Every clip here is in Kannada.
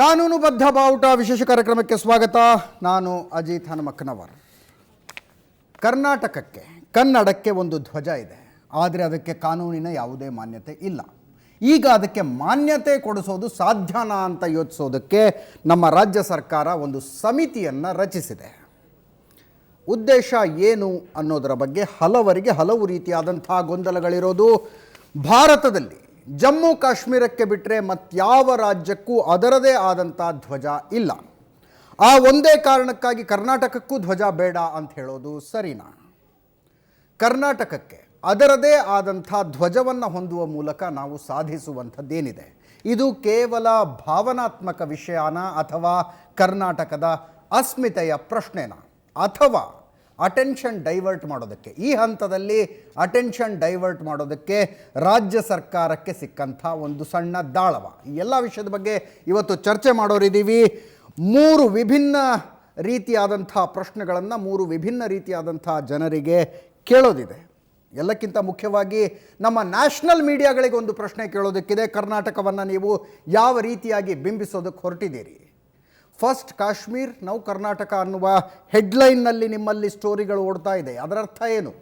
ಕಾನೂನುಬದ್ಧ ಬಾವುಟ ವಿಶೇಷ ಕಾರ್ಯಕ್ರಮಕ್ಕೆ ಸ್ವಾಗತ. ನಾನು ಅಜಿತ್ ಹನುಮಕ್ಕನವರ್. ಕರ್ನಾಟಕಕ್ಕೆ, ಕನ್ನಡಕ್ಕೆ ಒಂದು ಧ್ವಜ ಇದೆ. ಆದರೆ ಅದಕ್ಕೆ ಕಾನೂನಿನ ಯಾವುದೇ ಮಾನ್ಯತೆ ಇಲ್ಲ. ಈಗ ಅದಕ್ಕೆ ಮಾನ್ಯತೆ ಕೊಡಿಸೋದು ಸಾಧ್ಯನಾ ಅಂತ ಯೋಚಿಸೋದಕ್ಕೆ ನಮ್ಮ ರಾಜ್ಯ ಸರ್ಕಾರ ಒಂದು ಸಮಿತಿಯನ್ನು ರಚಿಸಿದೆ. ಉದ್ದೇಶ ಏನು ಅನ್ನೋದರ ಬಗ್ಗೆ ಹಲವರಿಗೆ ಹಲವು ರೀತಿಯಾದಂಥ ಗೊಂದಲಗಳಿರೋದು ಭಾರತದಲ್ಲಿ. ಜಮ್ಮು ಕಾಶ್ಮೀರಕ್ಕೆ ಬಿಟ್ಟರೆ ಮತ್ಯಾವ ರಾಜ್ಯಕ್ಕೂ ಅದರದೇ ಆದಂಥ ಧ್ವಜ ಇಲ್ಲ. ಆ ಒಂದೇ ಕಾರಣಕ್ಕಾಗಿ ಕರ್ನಾಟಕಕ್ಕೂ ಧ್ವಜ ಬೇಡ ಅಂತ ಹೇಳೋದು ಸರಿನಾ? ಕರ್ನಾಟಕಕ್ಕೆ ಅದರದೇ ಆದಂಥ ಧ್ವಜವನ್ನು ಹೊಂದುವ ಮೂಲಕ ನಾವು ಸಾಧಿಸುವಂಥದ್ದೇನಿದೆ? ಇದು ಕೇವಲ ಭಾವನಾತ್ಮಕ ವಿಷಯನ ಅಥವಾ ಕರ್ನಾಟಕದ ಅಸ್ಮಿತೆಯ ಪ್ರಶ್ನೆನ? ಅಥವಾ ಅಟೆನ್ಷನ್ ಡೈವರ್ಟ್ ಮಾಡೋದಕ್ಕೆ. ಈ ಹಂತದಲ್ಲಿ ಅಟೆನ್ಷನ್ ಡೈವರ್ಟ್ ಮಾಡೋದಕ್ಕೆ ರಾಜ್ಯ ಸರ್ಕಾರಕ್ಕೆ ಸಿಕ್ಕಂಥ ಒಂದು ಸಣ್ಣ ದಾಳವ. ಈ ಎಲ್ಲ ವಿಷಯದ ಬಗ್ಗೆ ಇವತ್ತು ಚರ್ಚೆ ಮಾಡೋರಿದ್ದೀವಿ. ಮೂರು ವಿಭಿನ್ನ ರೀತಿಯಾದಂಥ ಪ್ರಶ್ನೆಗಳನ್ನು ಮೂರು ವಿಭಿನ್ನ ರೀತಿಯಾದಂಥ ಜನರಿಗೆ ಕೇಳೋದಿದೆ. ಎಲ್ಲಕ್ಕಿಂತ ಮುಖ್ಯವಾಗಿ ನಮ್ಮ ನ್ಯಾಷನಲ್ ಮೀಡಿಯಾಗಳಿಗೆ ಒಂದು ಪ್ರಶ್ನೆ ಕೇಳೋದಕ್ಕಿದೆ. ಕರ್ನಾಟಕವನ್ನು ನೀವು ಯಾವ ರೀತಿಯಾಗಿ ಬಿಂಬಿಸೋದಕ್ಕೆ ಹೊರಟಿದ್ದೀರಿ? ಫಸ್ಟ್ ಕಾಶ್ಮೀರ್, ನೌ ಕರ್ನಾಟಕ ಅನ್ನುವ ಹೆಡ್ಲೈನ್ನಲ್ಲಿ ನಿಮ್ಮಲ್ಲಿ ಸ್ಟೋರಿಗಳು ಓಡ್ತಾ ಇದೆ. ಅದರರ್ಥ ಏನು?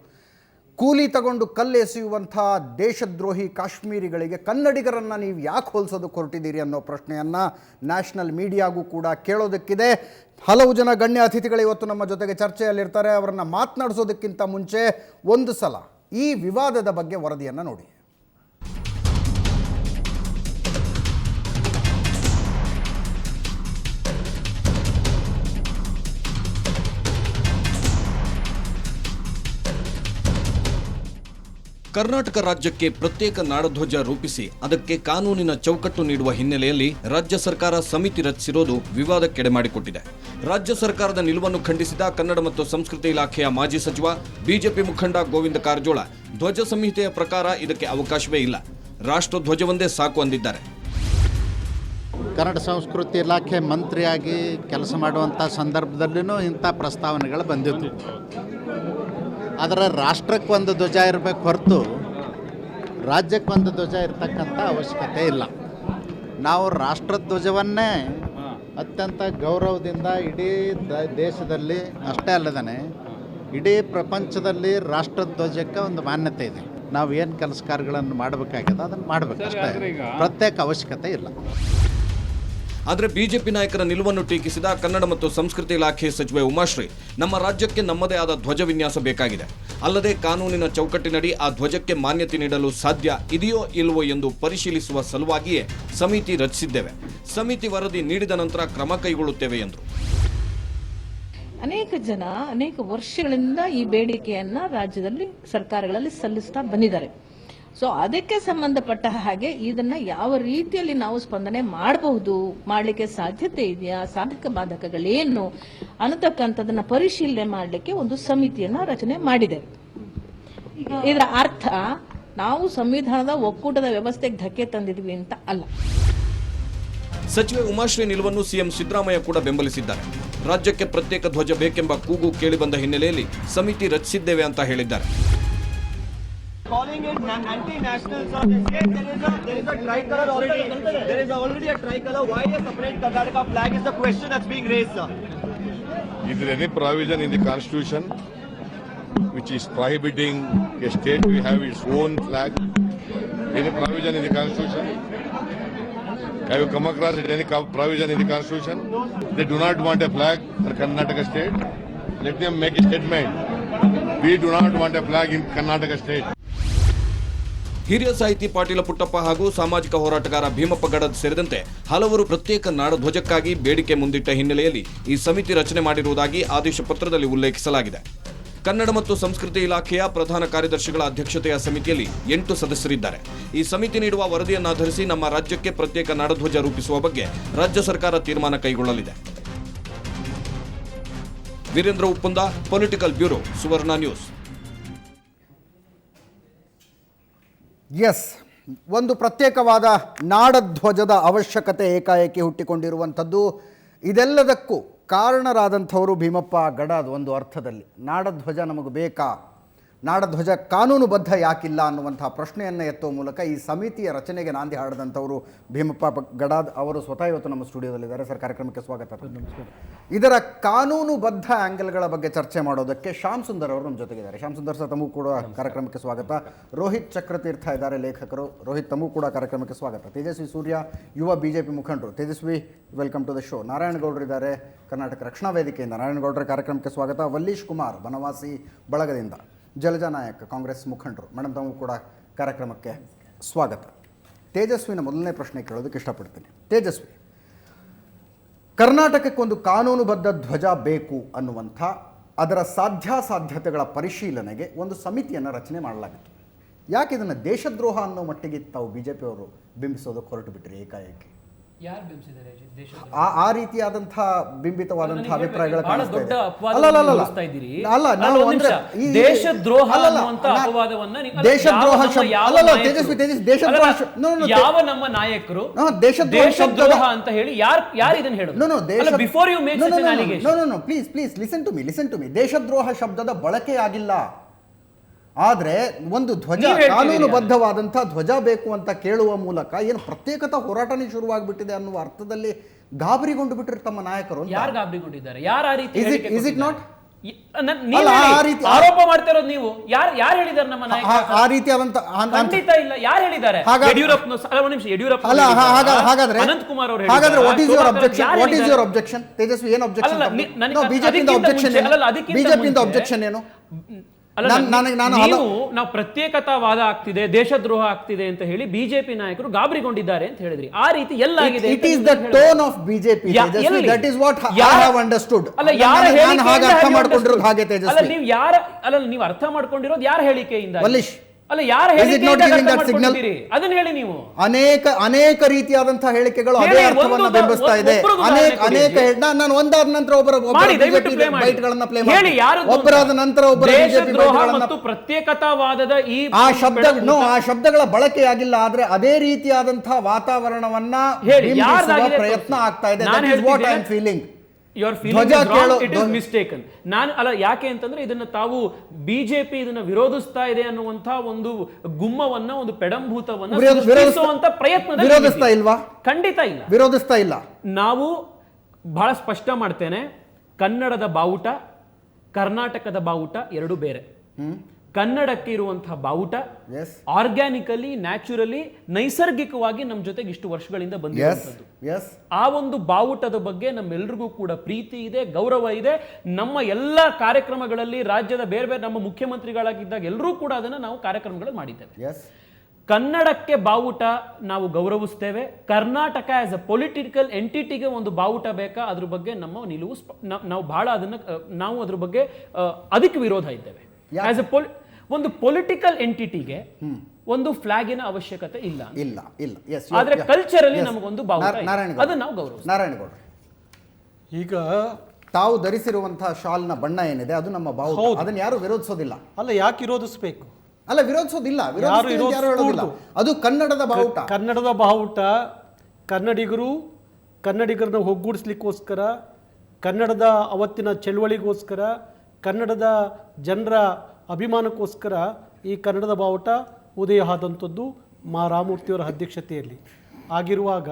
ಕೂಲಿ ತಗೊಂಡು ಕಲ್ಲೆಸೆಯುವಂಥ ದೇಶದ್ರೋಹಿ ಕಾಶ್ಮೀರಿಗಳಿಗೆ ಕನ್ನಡಿಗರನ್ನು ನೀವು ಯಾಕೆ ಹೋಲಿಸೋದಕ್ಕೆ ಹೊರಟಿದ್ದೀರಿ ಅನ್ನೋ ಪ್ರಶ್ನೆಯನ್ನು ನ್ಯಾಷನಲ್ ಮೀಡಿಯಾಗೂ ಕೂಡ ಕೇಳೋದಕ್ಕಿದೆ. ಹಲವು ಜನ ಗಣ್ಯ ಅತಿಥಿಗಳು ಇವತ್ತು ನಮ್ಮ ಜೊತೆಗೆ ಚರ್ಚೆಯಲ್ಲಿರ್ತಾರೆ. ಅವರನ್ನು ಮಾತನಾಡಿಸೋದಕ್ಕಿಂತ ಮುಂಚೆ ಒಂದು ಸಲ ಈ ವಿವಾದದ ಬಗ್ಗೆ ವರದಿಯನ್ನು ನೋಡಿ. ಕರ್ನಾಟಕ ರಾಜ್ಯಕ್ಕೆ ಪ್ರತ್ಯೇಕ ನಾಡಧ್ವಜ ರೂಪಿಸಿ ಅದಕ್ಕೆ ಕಾನೂನಿನ ಚೌಕಟ್ಟು ನೀಡುವ ಹಿನ್ನೆಲೆಯಲ್ಲಿ ರಾಜ್ಯ ಸರ್ಕಾರ ಸಮಿತಿ ರಚಿಸಿರೋದು ವಿವಾದಕ್ಕೆಡೆ ಮಾಡಿಕೊಟ್ಟಿದೆ. ರಾಜ್ಯ ಸರ್ಕಾರದ ನಿಲುವನ್ನು ಖಂಡಿಸಿದ ಕನ್ನಡ ಮತ್ತು ಸಂಸ್ಕೃತಿ ಇಲಾಖೆಯ ಮಾಜಿ ಸಚಿವ, ಬಿಜೆಪಿ ಮುಖಂಡ ಗೋವಿಂದ ಕಾರಜೋಳ, ಧ್ವಜ ಸಂಹಿತೆಯ ಪ್ರಕಾರ ಇದಕ್ಕೆ ಅವಕಾಶವೇ ಇಲ್ಲ. ರಾಷ್ಟ್ರಧ್ವಜವೊಂದೇ ಸಾಕು ಅಂದಿದ್ದಾರೆ. ಕನ್ನಡ ಸಂಸ್ಕೃತಿ ಇಲಾಖೆ ಮಂತ್ರಿಯಾಗಿ ಕೆಲಸ ಮಾಡುವಂಥ ಸಂದರ್ಭದಲ್ಲಿನೂ ಇಂಥ ಪ್ರಸ್ತಾವನೆಗಳು ಬಂದಿತ್ತು. ಆದರೆ ರಾಷ್ಟ್ರಕ್ಕೊಂದು ಧ್ವಜ ಇರಬೇಕು ಹೊರತು ರಾಜ್ಯಕ್ಕೆ ಒಂದು ಧ್ವಜ ಇರತಕ್ಕಂಥ ಅವಶ್ಯಕತೆ ಇಲ್ಲ. ನಾವು ರಾಷ್ಟ್ರಧ್ವಜವನ್ನೇ ಅತ್ಯಂತ ಗೌರವದಿಂದ ಇಡೀ ದ ದೇಶದಲ್ಲಿ ಅಷ್ಟೇ ಅಲ್ಲದೇ ಇಡೀ ಪ್ರಪಂಚದಲ್ಲಿ ರಾಷ್ಟ್ರಧ್ವಜಕ್ಕೆ ಒಂದು ಮಾನ್ಯತೆ ಇದೆ. ನಾವು ಏನು ಕೆಲಸ ಕಾರ್ಯಗಳನ್ನು ಮಾಡಬೇಕಾಗಿದೆ ಅದನ್ನು ಮಾಡಬೇಕು ಅಷ್ಟೇ. ಪ್ರತ್ಯೇಕ ಅವಶ್ಯಕತೆ ಇಲ್ಲ. ಆದರೆ ಬಿಜೆಪಿ ನಾಯಕರ ನಿಲುವನ್ನು ಟೀಕಿಸಿದ ಕನ್ನಡ ಮತ್ತು ಸಂಸ್ಕೃತಿ ಇಲಾಖೆ ಸಚಿವೆ ಉಮಾಶ್ರೀ, ನಮ್ಮ ರಾಜ್ಯಕ್ಕೆ ನಮ್ಮದೇ ಆದ ಧ್ವಜ ವಿನ್ಯಾಸ ಬೇಕಾಗಿದೆ. ಅಲ್ಲದೆ ಕಾನೂನಿನ ಚೌಕಟ್ಟಿನಡಿ ಆ ಧ್ವಜಕ್ಕೆ ಮಾನ್ಯತೆ ನೀಡಲು ಸಾಧ್ಯ ಇದೆಯೋ ಇಲ್ವೋ ಎಂದು ಪರಿಶೀಲಿಸುವ ಸಲುವಾಗಿಯೇ ಸಮಿತಿ ರಚಿಸಿದ್ದೇವೆ. ಸಮಿತಿ ವರದಿ ನೀಡಿದ ನಂತರ ಕ್ರಮ ಕೈಗೊಳ್ಳುತ್ತೇವೆ ಎಂದರು. ಅನೇಕ ಜನ ಅನೇಕ ವರ್ಷಗಳಿಂದ ಈ ಬೇಡಿಕೆಯನ್ನ ರಾಜ್ಯದಲ್ಲಿ ಸರ್ಕಾರಗಳಲ್ಲಿ ಸಲ್ಲಿಸ್ತಾ ಬಂದಿದ್ದಾರೆ. ಸೊ ಅದಕ್ಕೆ ಸಂಬಂಧಪಟ್ಟ ಹಾಗೆ ಇದನ್ನ ಯಾವ ರೀತಿಯಲ್ಲಿ ನಾವು ಸ್ಪಂದನೆ ಮಾಡಬಹುದು ಮಾಡಲಿಕ್ಕೆ ಸಾಧ್ಯತೆ ಇದೆಯಾ ಸಾಧಕ ಬಾಧಕಗಳೇನು ಅನ್ನತಕ್ಕಂಥದನ್ನ ಪರಿಶೀಲನೆ ಮಾಡಲಿಕ್ಕೆ ಒಂದು ಸಮಿತಿಯನ್ನ ರಚನೆ ಮಾಡಿದೆ. ಇದರ ಅರ್ಥ ನಾವು ಸಂವಿಧಾನದ ಒಕ್ಕೂಟದ ವ್ಯವಸ್ಥೆಗೆ ಧಕ್ಕೆ ತಂದಿದ್ವಿ ಅಂತ ಅಲ್ಲ. ಸಚಿವೆ ಉಮಾಶ್ರೀ ನಿಲುವನ್ನು ಸಿಎಂ ಸಿದ್ದರಾಮಯ್ಯ ಕೂಡ ಬೆಂಬಲಿಸಿದ್ದಾರೆ. ರಾಜ್ಯಕ್ಕೆ ಪ್ರತ್ಯೇಕ ಧ್ವಜ ಬೇಕೆಂಬ ಕೂಗು ಕೇಳಿಬಂದ ಹಿನ್ನೆಲೆಯಲ್ಲಿ ಸಮಿತಿ ರಚಿಸಿದ್ದೇವೆ ಅಂತ ಹೇಳಿದ್ದಾರೆ. Calling it na- anti-national sir. There is a there is a tricolor already. There is already a tricolor. Why a separate Karnataka flag is the question that's being raised, sir. Is there any provision in the constitution which is prohibiting a state to have its own flag? Any provision in the constitution? Have you come across any provision in the constitution? They do not want a flag for Karnataka state. Let them make a statement. We do not want a flag in Karnataka state. ಹಿರಿಯ ಸಾಹಿತಿ ಪಾಟೀಲ ಪುಟ್ಟಪ್ಪ ಹಾಗೂ ಸಾಮಾಜಿಕ ಹೋರಾಟಗಾರ ಭೀಮಪ್ಪ ಗಡದ್ ಸೇರಿದಂತೆ ಹಲವರು ಪ್ರತ್ಯೇಕ ನಾಡಧ್ವಜಕ್ಕಾಗಿ ಬೇಡಿಕೆ ಮುಂದಿಟ್ಟ ಹಿನ್ನೆಲೆಯಲ್ಲಿ ಈ ಸಮಿತಿ ರಚನೆ ಮಾಡಿರುವುದಾಗಿ ಆದೇಶ ಪತ್ರದಲ್ಲಿ ಉಲ್ಲೇಖಿಸಲಾಗಿದೆ. ಕನ್ನಡ ಮತ್ತು ಸಂಸ್ಕೃತಿ ಇಲಾಖೆಯ ಪ್ರಧಾನ ಕಾರ್ಯದರ್ಶಿಗಳ ಅಧ್ಯಕ್ಷತೆಯ ಸಮಿತಿಯಲ್ಲಿ ಎಂಟು ಸದಸ್ಯರಿದ್ದಾರೆ. ಈ ಸಮಿತಿ ನೀಡುವ ವರದಿಯನ್ನಾಧರಿಸಿ ನಮ್ಮ ರಾಜ್ಯಕ್ಕೆ ಪ್ರತ್ಯೇಕ ನಾಡಧ್ವಜ ರೂಪಿಸುವ ಬಗ್ಗೆ ರಾಜ್ಯ ಸರ್ಕಾರ ತೀರ್ಮಾನ ಕೈಗೊಳ್ಳಲಿದೆ. Veerendra Uppunda, political bureau, Suvarna news. Yes ಒಂದು ಪ್ರತ್ಯೇಕವಾದ ನಾಡಧ್ವಜದ ಅವಶ್ಯಕತೆ ಏಕಾಏಕಿ ಹುಟ್ಟಿಕೊಂಡಿರುವಂಥದ್ದು, ಇದೆಲ್ಲದಕ್ಕೂ ಕಾರಣರಾದಂಥವರು ಭೀಮಪ್ಪ ಗಡದ್ ಒಂದು ಅರ್ಥದಲ್ಲಿ. ನಾಡಧ್ವಜ ನಮಗೆ ಬೇಕಾ? ನಾಡಧ್ವಜ ಕಾನೂನುಬದ್ಧ ಯಾಕಿಲ್ಲ ಅನ್ನುವಂಥ ಪ್ರಶ್ನೆಯನ್ನು ಎತ್ತುವ ಮೂಲಕ ಈ ಸಮಿತಿಯ ರಚನೆಗೆ ನಾಂದಿ ಹಾಡದಂಥವರು ಭೀಮಪ್ಪ ಗಡಾದ್ ಅವರು ಸ್ವತಃ ಇವತ್ತು ನಮ್ಮ ಸ್ಟುಡಿಯೋದಲ್ಲಿದ್ದಾರೆ. ಸರ್ ಕಾರ್ಯಕ್ರಮಕ್ಕೆ ಸ್ವಾಗತ. ಇದರ ಕಾನೂನುಬದ್ಧ ಆ್ಯಂಗಲ್ಗಳ ಬಗ್ಗೆ ಚರ್ಚೆ ಮಾಡೋದಕ್ಕೆ ಶ್ಯಾಮ್ ಸುಂದರ್ ಅವರು ನಮ್ಮ ಜೊತೆಗಿದ್ದಾರೆ. ಶ್ಯಾಮ್ ಸುಂದರ್ ಸರ್ ತಮಗೂ ಕೂಡ ಕಾರ್ಯಕ್ರಮಕ್ಕೆ ಸ್ವಾಗತ. ರೋಹಿತ್ ಚಕ್ರತೀರ್ಥ ಇದ್ದಾರೆ ಲೇಖಕರು. ರೋಹಿತ್ ತಮಗೂ ಕೂಡ ಕಾರ್ಯಕ್ರಮಕ್ಕೆ ಸ್ವಾಗತ. ತೇಜಸ್ವಿ ಸೂರ್ಯ ಯುವ ಬಿಜೆಪಿ ಮುಖಂಡರು. Tejasvi welcome to the show. ನಾರಾಯಣಗೌಡರು ಇದ್ದಾರೆ. ಕರ್ನಾಟಕ ರಕ್ಷಣಾ ವೇದಿಕೆಯಿಂದ ನಾರಾಯಣಗೌಡರ ಕಾರ್ಯಕ್ರಮಕ್ಕೆ ಸ್ವಾಗತ. ವಲ್ಲೀಶ್ ಕುಮಾರ್ ಬನವಾಸಿ ಬಳಗದಿಂದ. ಜಲಜಾ ನಾಯಕ್, ಕಾಂಗ್ರೆಸ್ ಮುಖಂಡರು. ಮೇಡಮ್ ತಮಗೂ ಕೂಡ ಕಾರ್ಯಕ್ರಮಕ್ಕೆ ಸ್ವಾಗತ. ತೇಜಸ್ವಿನ ಮೊದಲನೇ ಪ್ರಶ್ನೆ ಕೇಳೋದಕ್ಕೆ ಇಷ್ಟಪಡ್ತೀನಿ. ತೇಜಸ್ವಿ, ಕರ್ನಾಟಕಕ್ಕೊಂದು ಕಾನೂನುಬದ್ಧ ಧ್ವಜ ಬೇಕು ಅನ್ನುವಂಥ ಅದರ ಸಾಧ್ಯಾಸಾಧ್ಯತೆಗಳ ಪರಿಶೀಲನೆಗೆ ಒಂದು ಸಮಿತಿಯನ್ನು ರಚನೆ ಮಾಡಲಾಗಿತ್ತು. ಯಾಕೆ ಇದನ್ನು ದೇಶದ್ರೋಹ ಅನ್ನೋ ಮಟ್ಟಿಗೆ ತಾವು ಬಿ ಜೆ ಪಿಯವರು ಬಿಂಬಿಸೋದಕ್ಕೆ ಹೊರಟು ಬಿಟ್ರಿ ಏಕಾಏಕಿ? ಯಾರು ಬಿಂಬಿಸಿದ್ದಾರೆ ದೇಶ ಆ ಆ ರೀತಿಯಾದಂಥ ಬಿಂಬಿತವಾದಂತಹ ಅಭಿಪ್ರಾಯಗಳ ಅಭಿಪ್ರಾಯಗಳು ಬಹಳ ಕಾಣಿಸ್ತಾ ದೊಡ್ಡ ಇದೆ. ಅಪವಾದವನ್ನು ಅಲ್ಲ, ಅಲ್ಲ, ಅಲ್ಲ. ಹೊರಿಸ್ತಾ ಇದ್ದೀರಿ. ಅಲ್ಲ ಅಲ್ಲ, ನಾವು ಅಂದ್ರೆ ನಿಮಿಷ. ಈ- ದೇಶದ್ರೋಹ ಅಲ್ಲ, ಅಲ್ಲ, ಅನ್ನುವಂಥ ನಾ- ಅಪವಾದವನ್ನ ನೀವು- ಅಲ್ಲ, ದೇಶದ್ರೋಹ ಯಾವ ನಮ್ಮ ಶಬ್ದ- ಯಾವ ಅಲ್ಲ, ಅಲ್ಲ, ನಾಯಕರು? ತೇಜಸ್ವಿ, ತೇಜಸ್ವಿ, ದೇಶದ್ರೋಹ ಅಲ್ಲ, ಶ- no, no, no, ಯಾವ ನಮ್ಮ ನಾಯಕರು ಹಾ, ದೇಶದ್ರೋಹ ದೇಶದ್ರೋಹ ಶಬ್ದದ- ಅಂತ ಹೇಳಿ ಯಾರ್ ಯಾರು ಇದನ್ನ no, ದೇಶ before you make no, no, no, no, no, please, please, listen to me, listen to me. ದೇಶದ್ರೋಹ ಶಬ್ದದ ಬಳಕೆ ಆಗಿಲ್ಲ ಆದ್ರೆ ಒಂದು ಧ್ವಜ ಕಾನೂನುಬದ್ಧವಾದಂಥ ಧ್ವಜ ಬೇಕು ಅಂತ ಕೇಳುವ ಮೂಲಕ ಏನು ಪ್ರತ್ಯೇಕತಾ ಹೋರಾಟನೇ ಶುರುವಾಗ್ಬಿಟ್ಟಿದೆ ಅನ್ನುವ ಅರ್ಥದಲ್ಲಿ ಗಾಬರಿಗೊಂಡು ಬಿಟ್ಟಿರು ತಮ್ಮ ನಾಯಕರು. ಯಾರು ಗಾಬರಿಗೊಂಡಿದ್ದಾರೆ? ಯಾರು ಆ ರೀತಿ ನೀವ್ ಹೇಳಿ. ಆ ರೀತಿ- ಆರೋಪ ಮಾಡ್ತಿರೋದು ನೀವು. ಯಾರು ಯಾರು ಹೇಳಿದ್ದಾರೆ ನಮ್ಮ ಆ- ರೀತಿ ರೀತಿಯಾದಂಥ ಅಂತ- ಖಂಡಿತ ಇಲ್ಲ. ಯಾರು ಹೇಳಿದ್ದಾರೆ? ಯಡಿಯೂರಪ್ಪ ನಿಮಿಷ. ಯಡಿಯೂರಪ್ಪ ಅಲ್ಲ ಹಾಗಾದ್ರೆ ಅನಂತ್ ಕುಮಾರ್ ಅವರು ಹಾಗಾದ್ರೆ what is your Shobha objection what is your objection Tejasvi ಏನು ಅಬ್ಜೆಕ್ಷನ್ ಅಲ್ಲ ನನಗೆ ಬಿಜೆಪಿಯಿಂದ ಅದಕ್ಕಿಂತ ಅಬ್ಜೆಕ್ಷನ್ ಏನು? ಬಿಜೆಪಿಯಿಂದ ಅಬ್ಜೆಕ್ಷನ್ ಏನು? ನನಗೆ ನಾನು ನೀವು ಹಲವು- ನಾವು ಪ್ರತ್ಯೇಕತಾವಾದ ಆಗ್ತಿದೆ ದೇಶದ್ರೋಹ ಆಗ್ತಿದೆ ಅಂತ ಹೇಳಿ ಬಿಜೆಪಿ ನಾಯಕರು ಗಾಬರಿಗೊಂಡಿದ್ದಾರೆ ಅಂತ ಹೇಳಿದ್ರಿ. ಆ ರೀತಿ ಎಲ್ಲಾಗಿದೆ it is the tone of BJP that is what I have understood ಅಲ್ಲ ಯಾರ ಹಾಗೆ ಅರ್ಥ ಮಾಡ್ಕೊಂಡಿರೋದು ಹಾಗೆ ತೇಜಸ್ವಿ ಅಲ್ಲ ನೀವು ಯಾರ ಅಲ್ಲ ನೀವು ಅರ್ಥ ಮಾಡ್ಕೊಂಡಿರೋದು ಯಾರ ಹೇಳಿಕೆಯಿಂದ ವಲೀಶ್, ಅಲ್ಲ ಯಾರು ಅದನ್ನ ಹೇಳಿ ನೀವು. ಅನೇಕ ಅನೇಕ ರೀತಿಯಾದಂತಹ ಹೇಳಿಕೆಗಳು ಅದೇ ಅರ್ಥವನ್ನ ಬೆಂಬಲಿಸ್ತಾ ಇದೆ. ಅನೇಕ ಅನೇಕ ನಾನ್- ಒಂದಾದ ನಂತರ ಒಬ್ಬರ ಬೈಟ್ಗಳನ್ನ ಪ್ಲೇ ಮಾಡಿ. ಒಬ್ಬರಾದ ನಂತರ ಒಬ್ಬರ ಬಿಜೆಪಿ ಪ್ರತ್ಯೇಕತಾವಾದದ ಈ ಆ ಶಬ್ದ ಆ ಶಬ್ದಗಳ ಬಳಕೆಯಾಗಿಲ್ಲ ಆದ್ರೆ ಅದೇ ರೀತಿಯಾದಂತಹ ವಾತಾವರಣವನ್ನ ಪ್ರಯತ್ನ ಆಗ್ತಾ ಇದೆ. What I am feeling your feeling mistaken ನಾನು ಅಲ್ಲ ಯಾಕೆ ಅಂತಂದ್ರೆ ಇದನ್ನ ತಾವು ಬಿಜೆಪಿ ಇದನ್ನ ವಿರೋಧಿಸ್ತಾ ಇದೆ ಅನ್ನುವಂತಹ ಒಂದು ಗುಮ್ಮವನ್ನ ಒಂದು ಪೆಡಂಭೂತವನ್ನ ಪ್ರಯತ್ನ ವಿರೋಧಿಸ್ತಾ. ಇಲ್ವಾ? ಖಂಡಿತ ಇಲ್ಲ. ವಿರೋಧಿಸ್ತಾ ಇಲ್ಲ. ನಾವು ಬಹಳ ಸ್ಪಷ್ಟ ಮಾಡ್ತೇನೆ ಕನ್ನಡದ ಬಾವುಟ ಕರ್ನಾಟಕದ ಬಾವುಟ ಎರಡು ಬೇರೆ. ಕನ್ನಡಕ್ಕೆ ಇರುವಂತಹ ಬಾವುಟ ಆರ್ಗ್ಯಾನಿಕಲಿ ನ್ಯಾಚುರಲಿ ನೈಸರ್ಗಿಕವಾಗಿ ನಮ್ಮ ಜೊತೆಗೆ ಇಷ್ಟು ವರ್ಷಗಳಿಂದ ಬಂದಿರುವಂತದ್ದು ಆ ಒಂದು ಬಾವುಟದ ಬಗ್ಗೆ ನಮ್ಮೆಲ್ರಿಗೂ ಕೂಡ ಪ್ರೀತಿ ಇದೆ ಗೌರವ ಇದೆ. ನಮ್ಮ ಎಲ್ಲ ಕಾರ್ಯಕ್ರಮಗಳಲ್ಲಿ ರಾಜ್ಯದ ಬೇರೆ ಬೇರೆ ನಮ್ಮ ಮುಖ್ಯಮಂತ್ರಿಗಳಾಗಿದ್ದಾಗ ಎಲ್ಲರೂ ಕೂಡ ಅದನ್ನ ನಾವು ಕಾರ್ಯಕ್ರಮಗಳಲ್ಲಿ ಮಾಡಿದ್ದೇವೆ. ಕನ್ನಡಕ್ಕೆ ಬಾವುಟ ನಾವು ಗೌರವಿಸ್ತೇವೆ. ಕರ್ನಾಟಕ ಆಸ್ ಅ ಪೊಲಿಟಿಕಲ್ ಎಂಟಿಟಿಗೆ ಒಂದು ಬಾವುಟ ಬೇಕಾ? ಅದ್ರ ಬಗ್ಗೆ ನಮ್ಮ ನಿಲುವು ನಾವು ಬಹಳ ಅದನ್ನ ನಾವು ಅದ್ರ ಬಗ್ಗೆ ಅದಕ್ಕೆ ವಿರೋಧ ಇದ್ದೇವೆ. ಆಸ್ ಎ ಪೊಲಿ ಒಂದು ಪೊಲಿಟಿಕಲ್ ಎಂಟಿಟಿಗೆ ಒಂದು ಫ್ಲಾಗಿನ ಅವಶ್ಯಕತೆ ಇಲ್ಲ ಇಲ್ಲ ಇಲ್ಲ. ಎಸ್ ಆದ್ರೆ ಅಲ್ಲಿ ನಮಗೊಂದು. ನಾರಾಯಣಗೌಡ ಅದನ್ನ ನಾವು ಗೌರವ ನಾರಾಯಣಗೌಡ ಈಗ ತಾವು ಧರಿಸಿರುವಂತಹ ಶಾಲ್ನ ಬಣ್ಣ ಏನಿದೆ? ಅದು ನಮ್ಮ ಭಾವ. ಅದನ್ನ ಯಾರು ವಿರೋಧಿಸೋದಿಲ್ಲ? ಅಲ್ಲ ಯಾಕೆ ವಿರೋಧಿಸಬೇಕು? ಅಲ್ಲ ವಿರೋಧಿಸೋದಿಲ್ಲ. ಹೇಳೋದಿಲ್ಲ. ಅದು ಕನ್ನಡದ ಬಾವುಟ ಕನ್ನಡದ ಬಾವುಟ ಕನ್ನಡಿಗರು ಕನ್ನಡಿಗರನ್ನ ಒಗ್ಗೂಡಿಸ್ಲಿಕ್ಕೋಸ್ಕರ ಕನ್ನಡದ ಅವತ್ತಿನ ಚಳವಳಿಗೋಸ್ಕರ ಕನ್ನಡದ ಜನರ ಅಭಿಮಾನಕ್ಕೋಸ್ಕರ ಈ ಕನ್ನಡದ ಬಾವುಟ ಉದಯ ಆದಂಥದ್ದು ಮಾ ರಾಮಮೂರ್ತಿಯವರ ಅಧ್ಯಕ್ಷತೆಯಲ್ಲಿ. ಆಗಿರುವಾಗ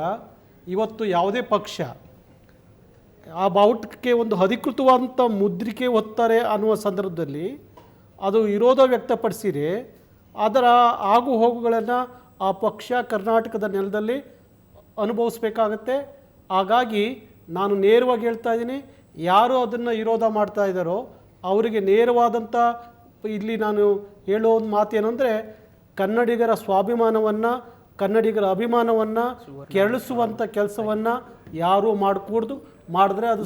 ಇವತ್ತು ಯಾವುದೇ ಪಕ್ಷ ಆ ಬಾವುಟಕ್ಕೆ ಒಂದು ಅಧಿಕೃತವಾದಂಥ ಮುದ್ರಿಕೆ ಒತ್ತಾರೆ ಅನ್ನುವ ಸಂದರ್ಭದಲ್ಲಿ ಅದು ವಿರೋಧ ವ್ಯಕ್ತಪಡಿಸಿರೆ ಅದರ ಆಗು ಹೋಗುಗಳನ್ನು ಆ ಪಕ್ಷ ಕರ್ನಾಟಕದ ನೆಲದಲ್ಲಿ ಅನುಭವಿಸ್ಬೇಕಾಗತ್ತೆ. ಹಾಗಾಗಿ ನಾನು ನೇರವಾಗಿ ಹೇಳ್ತಾ ಇದ್ದೀನಿ, ಯಾರು ಅದನ್ನು ವಿರೋಧ ಮಾಡ್ತಾ ಇದ್ದಾರೋ ಅವರಿಗೆ ನೇರವಾದಂಥ ಇಲ್ಲಿ ನಾನು ಹೇಳೋ ಒಂದು ಮಾತೇನೆಂದರೆ ಕನ್ನಡಿಗರ ಸ್ವಾಭಿಮಾನವನ್ನು ಕನ್ನಡಿಗರ ಅಭಿಮಾನವನ್ನು ಕೆರಳಿಸುವಂಥ ಕೆಲಸವನ್ನು ಯಾರೂ ಮಾಡಕೂಡ್ದು ಮಾಡಿದ್ರೆ ಅದು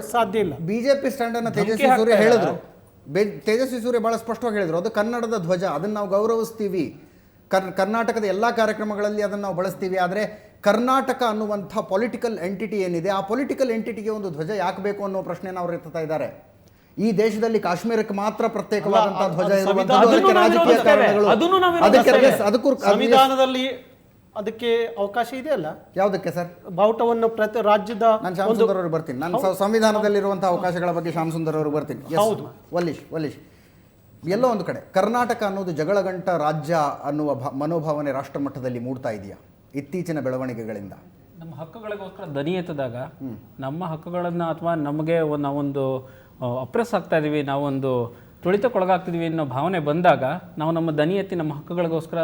ಸಾಧ್ಯ ಇಲ್ಲ. ಬಿಜೆಪಿ ಪಿ ಸ್ಟ್ಯಾಂಡನ್ನು ತೇಜಸ್ವಿ ಸೂರ್ಯ. ಹೇಳಿದ್ರು. ಬೆ- ತೇಜಸ್ವಿ ಸೂರ್ಯ ಭಾಳ ಸ್ಪಷ್ಟವಾಗಿ ಹೇಳಿದ್ರು. ಅದು ಕನ್ನಡದ ಧ್ವಜ ಅದನ್ನು ನಾವು ಗೌರವಿಸ್ತೀವಿ. ಕರ್ ಕರ್ನಾಟಕದ ಎಲ್ಲ ಕಾರ್ಯಕ್ರಮಗಳಲ್ಲಿ ಅದನ್ನು ನಾವು ಬಳಸ್ತೀವಿ. ಆದರೆ ಕರ್ನಾಟಕ ಅನ್ನುವಂಥ ಪೊಲಿಟಿಕಲ್ ಎಂಟಿಟಿ ಏನಿದೆ ಆ ಪೊಲಿಟಿಕಲ್ ಎಂಟಿಟಿಗೆ ಒಂದು ಧ್ವಜ ಯಾಕೆ ಬೇಕು ಅನ್ನೋ ಪ್ರಶ್ನೆನ ಅವ್ರು ಎತ್ತಾ ಇದ್ದಾರೆ. ಈ ದೇಶದಲ್ಲಿ ಕಾಶ್ಮೀರಕ್ಕೆ ಮಾತ್ರ ಪ್ರತ್ಯೇಕವಾದಂತಹ ಧ್ವಜ ರಾಜಕೀಯ. ಕಾರಣಗಳು. ಅದಕ್ಕೆ ಅದಕ್ಕೂ ಸಂವಿಧಾನದಲ್ಲಿ ಅದಕ್ಕೆ ಅವಕಾಶ ಇದೆಯಲ್ಲ? ಯಾವುದಕ್ಕೆ ಸರ್? ಬಾವುಟವನ್ನು ಪ್ರತಿ ರಾಜ್ಯದ ನಾನು ಶ್ಯಾಮ್ ಒಂದು ಸುಂದರ್ ಅವ್ರಿಗೆ ಬರ್ತೀನಿ. ನಾನು ಸಂವಿಧಾನದಲ್ಲಿರುವಂತಹ ಅವಕಾಶಗಳ ಬಗ್ಗೆ ಶ್ಯಾಮ್ ಸುಂದರ್ ಅವ್ರಿಗೆ ಬರ್ತೀನಿ. ಹೌದು. ವಲೀಶ್ ವಲೀಶ್ ಎಲ್ಲೋ ಒಂದು ಕಡೆ ಕರ್ನಾಟಕ ಅನ್ನೋದು ಜಗಳಗಂಟ ರಾಜ್ಯ ಅನ್ನುವ ಭಾ ಮನೋಭಾವನೆ ರಾಷ್ಟ್ರ ಮಟ್ಟದಲ್ಲಿ ಮೂಡ್ತಾ ಇದೆಯಾ? ಇತ್ತೀಚಿನ ಬೆಳವಣಿಗೆಗಳಿಂದ. ನಮ್ಮ ಹಕ್ಕುಗಳಿಗೋಸ್ಕರ ದನಿ ಎತ್ತದಾಗ ನಮ್ಮ ಹಕ್ಕುಗಳನ್ನು ಅಥವಾ ನಮಗೆ ಒಂದು ನಾವೊಂದು ಅಪ್ರೆಸ್ ಆಗ್ತಾ ಇದ್ದೀವಿ ನಾವೊಂದು ತುಳಿತಕ್ಕೊಳಗಾಗ್ತಿದ್ವಿ ಅನ್ನೋ ಭಾವನೆ ಬಂದಾಗ, ನಾವು ನಮ್ಮ ದನಿ ಎತ್ತಿ ನಮ್ಮ ಹಕ್ಕುಗಳಿಗೋಸ್ಕರ,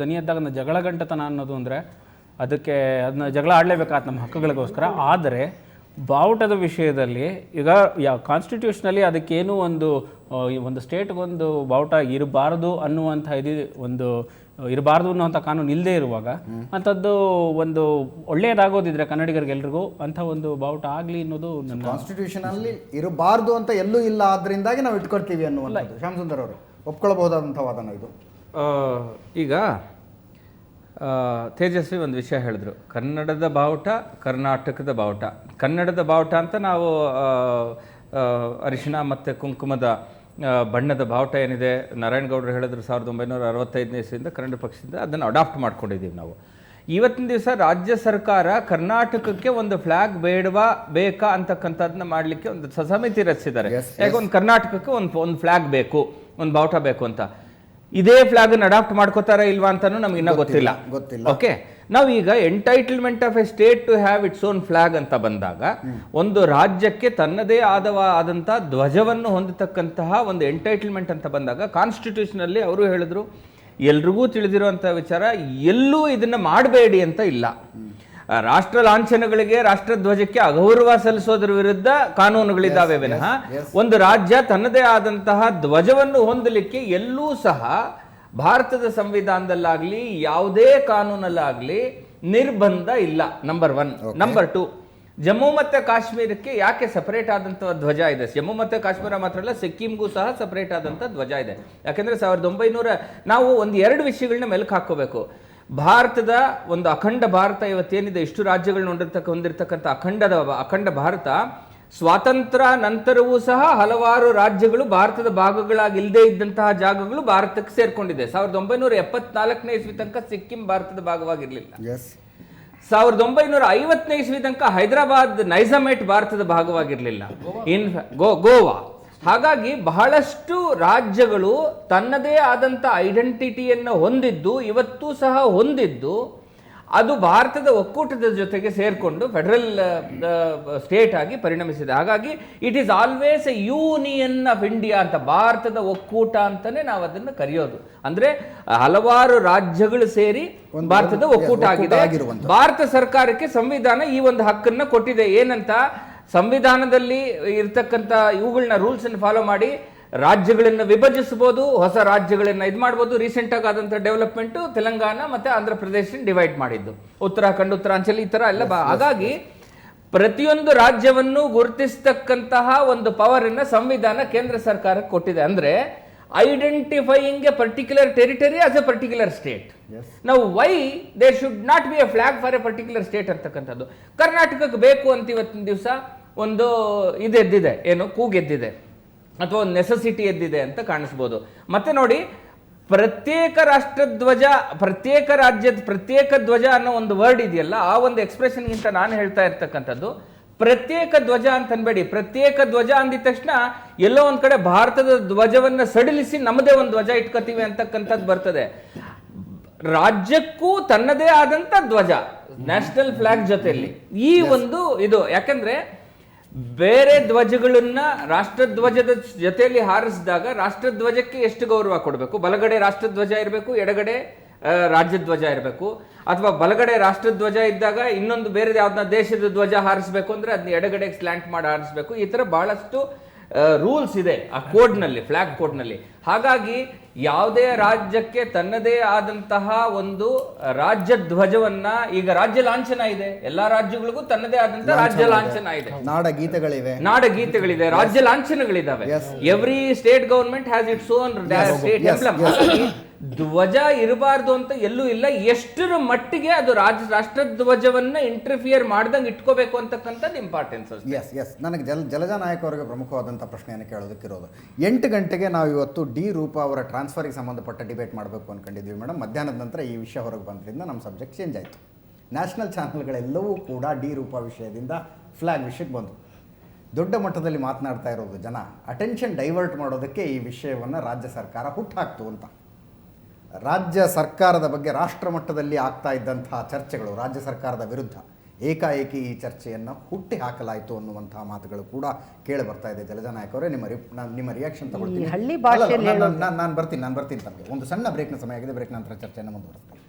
ದನಿ ಎದ್ದಾಗ ಜಗಳ ಗಂಟತನ ಅನ್ನೋದು ಅಂದರೆ ಅದಕ್ಕೆ ಅದನ್ನ ಜಗಳ ಆಡಲೇಬೇಕಾದ ನಮ್ಮ ಹಕ್ಕುಗಳಿಗೋಸ್ಕರ. ಆದರೆ, ಬಾವುಟದ ವಿಷಯದಲ್ಲಿ ಈಗ ಯಾವ ಕಾನ್ಸ್ಟಿಟ್ಯೂಷನಲ್ಲಿ ಅದಕ್ಕೇನು ಒಂದು ಒಂದು ಸ್ಟೇಟ್ಗೊಂದು ಬಾವುಟ ಇರಬಾರ್ದು ಅನ್ನುವಂಥ ಇದು ಒಂದು ಇರಬಾರ್ದು ಅನ್ನೋಂಥ ಕಾನೂನು ಇಲ್ಲದೆ ಇರುವಾಗ ಅಂಥದ್ದು ಒಂದು ಒಳ್ಳೆಯದಾಗೋದಿದ್ರೆ ಕನ್ನಡಿಗರಿಗೆಲ್ರಿಗೂ ಅಂಥ ಒಂದು ಬಾವುಟ ಆಗಲಿ ಅನ್ನೋದು ನನ್ನ ಕಾನ್ಸ್ಟಿಟ್ಯೂಷನ್ ಅಲ್ಲಿ ಇರಬಾರ್ದು ಅಂತ ಎಲ್ಲೂ ಇಲ್ಲ ಆದ್ರಿಂದಾಗಿ ನಾವು ಇಟ್ಕೊಳ್ತೀವಿ ಅನ್ನುವಲ್ಲ ಶ್ಯಾಮ್ ಸುಂದರ್ ಅವರು ಒಪ್ಕೊಳ್ಬಹುದಾದಂಥ ವಾದನ ಇದು? ಈಗ ತೇಜಸ್ವಿ ಒಂದು ವಿಷಯ ಹೇಳಿದ್ರು. ಕನ್ನಡದ ಬಾವುಟ ಕರ್ನಾಟಕದ ಬಾವುಟ. ಕನ್ನಡದ ಬಾವುಟ ಅಂತ ನಾವು ಅರಿಶಿಣ ಮತ್ತು ಕುಂಕುಮದ ಬಣ್ಣದ ಬಾವುಟ ಏನಿದೆ ನಾರಾಯಣಗೌಡರು ಹೇಳಿದ್ರು ಸಾವಿರದ ಒಂಬೈನೂರ ಅರವತ್ತೈದನೇ ಇಸ್ವಿಯಿಂದ ಕನ್ನಡ ಪಕ್ಷದಿಂದ ಅದನ್ನು ಅಡಾಪ್ಟ್ ಮಾಡ್ಕೊಂಡಿದ್ದೀವಿ ನಾವು. ಇವತ್ತಿನ ದಿವಸ ರಾಜ್ಯ ಸರ್ಕಾರ ಕರ್ನಾಟಕಕ್ಕೆ ಒಂದು ಫ್ಲಾಗ್ ಬೇಡವಾ ಬೇಕಾ ಅಂತಕ್ಕಂಥದ್ದನ್ನ ಮಾಡಲಿಕ್ಕೆ ಒಂದು ಸಮಿತಿ ರಚಿಸಿದ್ದಾರೆ. ಯಾಕೆ ಒಂದು ಕರ್ನಾಟಕಕ್ಕೆ ಒಂದು ಒಂದು ಫ್ಲಾಗ್ ಬೇಕು ಒಂದು ಬಾವುಟ ಬೇಕು ಅಂತ. ಇದೇ ಫ್ಲಾಗ್ ಅಡಾಪ್ಟ್ ಮಾಡ್ಕೋತಾರ ಇಲ್ವಾ ಅಂತಲೂ ನಮ್ಗೆ ಇನ್ನೂ ಗೊತ್ತಿಲ್ಲ ಗೊತ್ತಿಲ್ಲ. ಓಕೆ ನಾವೀಗ entitlement of a state to have its own flag ಅಂತ ಬಂದಾಗ ಒಂದು ರಾಜ್ಯಕ್ಕೆ ತನ್ನದೇ ಆದವ ಆದಂತಹ ಧ್ವಜವನ್ನು ಹೊಂದತಕ್ಕಂತಹ ಒಂದು ಎಂಟೈಟಲ್ಮೆಂಟ್ ಅಂತ ಬಂದಾಗ ಕಾನ್ಸ್ಟಿಟ್ಯೂಷನ್ ಅಲ್ಲಿ ಅವರು ಹೇಳಿದ್ರು ಎಲ್ರಿಗೂ ತಿಳಿದಿರುವಂತ ವಿಚಾರ ಎಲ್ಲೂ ಇದನ್ನ ಮಾಡಬೇಡಿ ಅಂತ ಇಲ್ಲ. ರಾಷ್ಟ್ರ ಲಾಂಛನಗಳಿಗೆ ರಾಷ್ಟ್ರಧ್ವಜಕ್ಕೆ ಅಗೌರವ ಸಲ್ಲಿಸೋದ್ರ ವಿರುದ್ಧ ಕಾನೂನುಗಳಿದ್ದಾವೆ ವಿನಃ ಒಂದು ರಾಜ್ಯ ತನ್ನದೇ ಆದಂತಹ ಧ್ವಜವನ್ನು ಹೊಂದಲಿಕ್ಕೆ ಎಲ್ಲೂ ಸಹ ಭಾರತದ ಸಂವಿಧಾನದಲ್ಲಾಗ್ಲಿ ಯಾವುದೇ ಕಾನೂನಲ್ಲಾಗ್ಲಿ ನಿರ್ಬಂಧ ಇಲ್ಲ number one number two Jammu ಮತ್ತು ಕಾಶ್ಮೀರಕ್ಕೆ ಯಾಕೆ ಸಪರೇಟ್ ಆದಂಥ ಧ್ವಜ ಇದೆ? ಜಮ್ಮು ಮತ್ತು ಕಾಶ್ಮೀರ ಮಾತ್ರ ಅಲ್ಲ ಸಿಕ್ಕಿಂಗೂ ಸಹ ಸಪರೇಟ್ ಆದಂಥ ಧ್ವಜ ಇದೆ. ಯಾಕಂದ್ರೆ ಸಾವಿರದ ಒಂಬೈನೂರ ನಾವು ಒಂದು ಎರಡು ವಿಷಯಗಳನ್ನ ಮೆಲುಕು ಹಾಕೋಬೇಕು ಭಾರತದ ಒಂದು ಅಖಂಡ ಭಾರತ ಇವತ್ತೇನಿದೆ? ಇಷ್ಟು ರಾಜ್ಯಗಳನ್ನ ಹೊಂದಿರ್ತಕ್ಕ ಹೊಂದಿರತಕ್ಕಂಥ ಅಖಂಡದ ಅಖಂಡ ಭಾರತ ಸ್ವಾತಂತ್ರ್ಯ ನಂತರವೂ ಸಹ ಹಲವಾರು ರಾಜ್ಯಗಳು ಭಾರತದ ಭಾಗಗಳಾಗಿ ಇಲ್ಲದೆ ಇದ್ದಂತಹ ಜಾಗಗಳು ಭಾರತಕ್ಕೆ ಸೇರ್ಕೊಂಡಿದೆ. ಸಾವಿರದ ಒಂಬೈನೂರ ಎಪ್ಪತ್ನಾಲ್ಕನೇ ಇಸ್ವಿ ತನಕ ಸಿಕ್ಕಿಂ ಭಾರತದ ಭಾಗವಾಗಿರಲಿಲ್ಲ. ಸಾವಿರದ ಒಂಬೈನೂರ ಐವತ್ತನೇ ಇಸ್ವಿ ತನಕ ಹೈದರಾಬಾದ್ ನೈಜಮೇಟ್ ಭಾರತದ ಭಾಗವಾಗಿರಲಿಲ್ಲ. ಇನ್ ಗೋ ಗೋವಾ. ಹಾಗಾಗಿ ಬಹಳಷ್ಟು ರಾಜ್ಯಗಳು ತನ್ನದೇ ಆದಂಥ ಐಡೆಂಟಿಟಿಯನ್ನು ಹೊಂದಿದ್ದು ಇವತ್ತೂ ಸಹ ಹೊಂದಿದ್ದು ಅದು ಭಾರತದ ಒಕ್ಕೂಟದ ಜೊತೆಗೆ ಸೇರಿಕೊಂಡು ಫೆಡರಲ್ ಸ್ಟೇಟ್ ಆಗಿ ಪರಿಣಮಿಸಿದೆ. ಹಾಗಾಗಿ it is always a union of India ಅಂತ ಭಾರತದ ಒಕ್ಕೂಟ ಅಂತಾನೆ ನಾವು ಅದನ್ನು ಕರೆಯೋದು. ಅಂದ್ರೆ ಹಲವಾರು ರಾಜ್ಯಗಳು ಸೇರಿ ಭಾರತದ ಒಕ್ಕೂಟ ಆಗಿದೆ. ಭಾರತ ಸರ್ಕಾರಕ್ಕೆ ಸಂವಿಧಾನ ಈ ಒಂದು ಹಕ್ಕನ್ನ ಕೊಟ್ಟಿದೆ. ಏನಂತ? ಸಂವಿಧಾನದಲ್ಲಿ ಇರ್ತಕ್ಕಂಥ ಇವುಗಳನ್ನ ರೂಲ್ಸ್ ಅನ್ನು ಫಾಲೋ ಮಾಡಿ ರಾಜ್ಯಗಳನ್ನ ವಿಭಜಿಸಬಹುದು ಹೊಸ ರಾಜ್ಯಗಳನ್ನು ಇದು ಮಾಡ್ಬೋದು. ರೀಸೆಂಟ್ ಆಗಿ ಆದಂಥ ಡೆವಲಪ್ಮೆಂಟ್ ತೆಲಂಗಾಣ ಮತ್ತೆ ಆಂಧ್ರ ಪ್ರದೇಶ ಡಿವೈಡ್ ಮಾಡಿದ್ದು. ಉತ್ತರಾಖಂಡ್ ಉತ್ತರಾಂಚಲ್ ಈ ಥರ ಎಲ್ಲ ಹಾಗಾಗಿ ಪ್ರತಿಯೊಂದು ರಾಜ್ಯವನ್ನು ಗುರುತಿಸ್ತಕ್ಕಂತಹ ಒಂದು ಪವರ್ ಅನ್ನ ಸಂವಿಧಾನ ಕೇಂದ್ರ ಸರ್ಕಾರಕ್ಕೆ ಕೊಟ್ಟಿದೆ. ಅಂದ್ರೆ identifying a particular territory as a particular state ನಾವು why there should not be a flag for a particular state ಅಂತಕ್ಕಂಥದ್ದು? ಕರ್ನಾಟಕಕ್ಕೆ ಬೇಕು ಅಂತ ಇವತ್ತಿನ ದಿವಸ ಒಂದು ಇದೆದ್ದಿದೆ ಏನು ಕೂಗೆದ್ದಿದೆ. ಅಥವಾ ಒಂದು ನೆಸೆಸಿಟಿ ಎದ್ದಿದೆ ಅಂತ ಕಾಣಿಸ್ಬೋದು. ಮತ್ತೆ ನೋಡಿ ಪ್ರತ್ಯೇಕ ರಾಷ್ಟ್ರ ಧ್ವಜ ಪ್ರತ್ಯೇಕ ರಾಜ್ಯದ ಪ್ರತ್ಯೇಕ ಧ್ವಜ ಅನ್ನೋ ಒಂದು ವರ್ಡ್ ಇದೆಯಲ್ಲ ಆ ಒಂದು ಎಕ್ಸ್ಪ್ರೆಷನ್ಗಿಂತ ನಾನು ಹೇಳ್ತಾ ಇರ್ತಕ್ಕಂಥದ್ದು ಪ್ರತ್ಯೇಕ ಧ್ವಜ ಅಂತ ಅನ್ಬೇಡಿ ಪ್ರತ್ಯೇಕ ಧ್ವಜ ಅಂದಿದ ತಕ್ಷಣ ಎಲ್ಲೋ ಒಂದು ಕಡೆ ಭಾರತದ ಧ್ವಜವನ್ನ ಸಡಿಲಿಸಿ ನಮ್ಮದೇ ಒಂದು ಧ್ವಜ ಇಟ್ಕೋತೀವಿ ಅಂತಕ್ಕಂಥದ್ದು ಬರ್ತದೆ. ರಾಜ್ಯಕ್ಕೂ ತನ್ನದೇ ಆದಂತ ಧ್ವಜ ನ್ಯಾಷನಲ್ ಫ್ಲಾಗ್ ಜೊತೆಯಲ್ಲಿ. ಈ ಒಂದು ಇದು ಯಾಕಂದ್ರೆ ಬೇರೆ ಧ್ವಜಗಳನ್ನ ರಾಷ್ಟ್ರಧ್ವಜದ ಜೊತೆಯಲ್ಲಿ ಹಾರಿಸಿದಾಗ ರಾಷ್ಟ್ರಧ್ವಜಕ್ಕೆ ಎಷ್ಟು ಗೌರವ ಕೊಡಬೇಕು? ಬಲಗಡೆ ರಾಷ್ಟ್ರಧ್ವಜ ಇರಬೇಕು, ಎಡಗಡೆ ರಾಜ್ಯಧ್ವಜ ಇರಬೇಕು. ಅಥವಾ ಬಲಗಡೆ ರಾಷ್ಟ್ರಧ್ವಜ ಇದ್ದಾಗ ಇನ್ನೊಂದು ಬೇರೆ ಯಾವ್ದನ್ನ ದೇಶದ ಧ್ವಜ ಹಾರಿಸಬೇಕು ಅಂದ್ರೆ ಅದನ್ನ ಎಡಗಡೆ ಸ್ಲ್ಯಾಂಟ್ ಮಾಡಿ ಹಾರಿಸಬೇಕು. ಈ ತರ ಬಹಳಷ್ಟು ರೂಲ್ಸ್ ಇದೆ ಆ ಕೋಡ್ನಲ್ಲಿ ಫ್ಲಾಗ್ ಕೋಡ್ನಲ್ಲಿ ಹಾಗಾಗಿ ಯಾವುದೇ ರಾಜ್ಯಕ್ಕೆ ತನ್ನದೇ ಆದಂತಹ ಒಂದು ರಾಜ್ಯ ಧ್ವಜವನ್ನ ಈಗ ರಾಜ್ಯ ಲಾಂಛನ ಇದೆ. ಎಲ್ಲಾ ರಾಜ್ಯಗಳಿಗೂ ತನ್ನದೇ ಆದಂತಹ ರಾಜ್ಯ ಲಾಂಛನ ಇದೆ. ನಾಡ ಗೀತೆಗಳಿವೆ ನಾಡ ಗೀತೆಗಳಿದೆ ರಾಜ್ಯ ಲಾಂಛನಗಳಿದಾವೆ. Every state government has its own state emblem ಧ್ವಜ ಇರಬಾರ್ದು ಅಂತ ಎಲ್ಲೂ ಇಲ್ಲ. ಎಷ್ಟರ ಮಟ್ಟಿಗೆ ಅದು ರಾಜ ರಾಷ್ಟ್ರ ಧ್ವಜವನ್ನ ಇಂಟರ್ಫಿಯರ್ ಮಾಡ್ದಂಗೆ ಇಟ್ಕೋಬೇಕು ಅಂತಕ್ಕಂಥದ್ದು ಇಂಪಾರ್ಟೆನ್ಸ್ ಎಸ್ ಎಸ್ ನನಗೆ ಜಲ ಜಲಜ ನಾಯಕ ಅವರಿಗೆ ಪ್ರಮುಖವಾದಂಥ ಪ್ರಶ್ನೆಯನ್ನು ಕೇಳೋದಕ್ಕಿರೋದು. ಎಂಟು ಗಂಟೆಗೆ ನಾವು ಇವತ್ತು ಡಿ ರೂಪ ಅವರ ಟ್ರಾನ್ಸ್ಫರಿಗೆ ಸಂಬಂಧಪಟ್ಟ ಡಿಬೇಟ್ ಮಾಡಬೇಕು ಅಂದ್ಕೊಂಡಿದ್ವಿ ಮೇಡಮ್. ಮಧ್ಯಾಹ್ನದ ನಂತರ ಈ ವಿಷಯ ಹೊರಗೆ ಬಂದ್ರಿಂದ ನಮ್ಮ ಸಬ್ಜೆಕ್ಟ್ ಚೇಂಜ್ ಆಯಿತು. ನ್ಯಾಷನಲ್ ಚಾನಲ್ಗಳೆಲ್ಲವೂ ಕೂಡ ಡಿ ರೂಪಾ ವಿಷಯದಿಂದ ಫ್ಲ್ಯಾಗ್ ವಿಷಯಕ್ಕೆ ಬಂತು ದೊಡ್ಡ ಮಟ್ಟದಲ್ಲಿ ಮಾತನಾಡ್ತಾ ಇರೋದು ಜನ, ಅಟೆನ್ಷನ್ ಡೈವರ್ಟ್ ಮಾಡೋದಕ್ಕೆ ಈ ವಿಷಯವನ್ನು ರಾಜ್ಯ ಸರ್ಕಾರ ಹುಟ್ಟಾಕ್ತು ಅಂತ. ರಾಜ್ಯ ಸರ್ಕಾರದ ಬಗ್ಗೆ ರಾಷ್ಟ್ರ ಮಟ್ಟದಲ್ಲಿ ಆಗ್ತಾ ಇದ್ದಂತಹ ಚರ್ಚೆಗಳು ರಾಜ್ಯ ಸರ್ಕಾರದ ವಿರುದ್ಧ. ಏಕಾಏಕಿ ಈ ಚರ್ಚೆಯನ್ನು ಹುಟ್ಟಿ ಹಾಕಲಾಯಿತು ಅನ್ನುವಂತಹ ಮಾತುಗಳು ಕೂಡ ಕೇಳಿ ಬರ್ತಾ ಇದೆ ಜಲಜನಾಯಕ್ ಅವರೇ. ನಿಮ್ಮ ನಾನ್- ನಿಮ್ಮ ರಿಯಾಕ್ಷನ್ ತಗೊಳ್ತೀನಿ. ಹಳ್ಳಿ ಭಾಷೆಯಲ್ಲಿ ನಾನು ಬರ್ತೀನಿ ನಾನು ಬರ್ತೀನಿ ತಮಗೆ. ಒಂದು ಸಣ್ಣ ಬ್ರೇಕ್ನ ಸಮಯ ಆಗಿದೆ ಬ್ರೇಕ್ ನಂತರ ಚರ್ಚೆಯನ್ನು ಮುಂದುವರಿಸ್ತೀನಿ.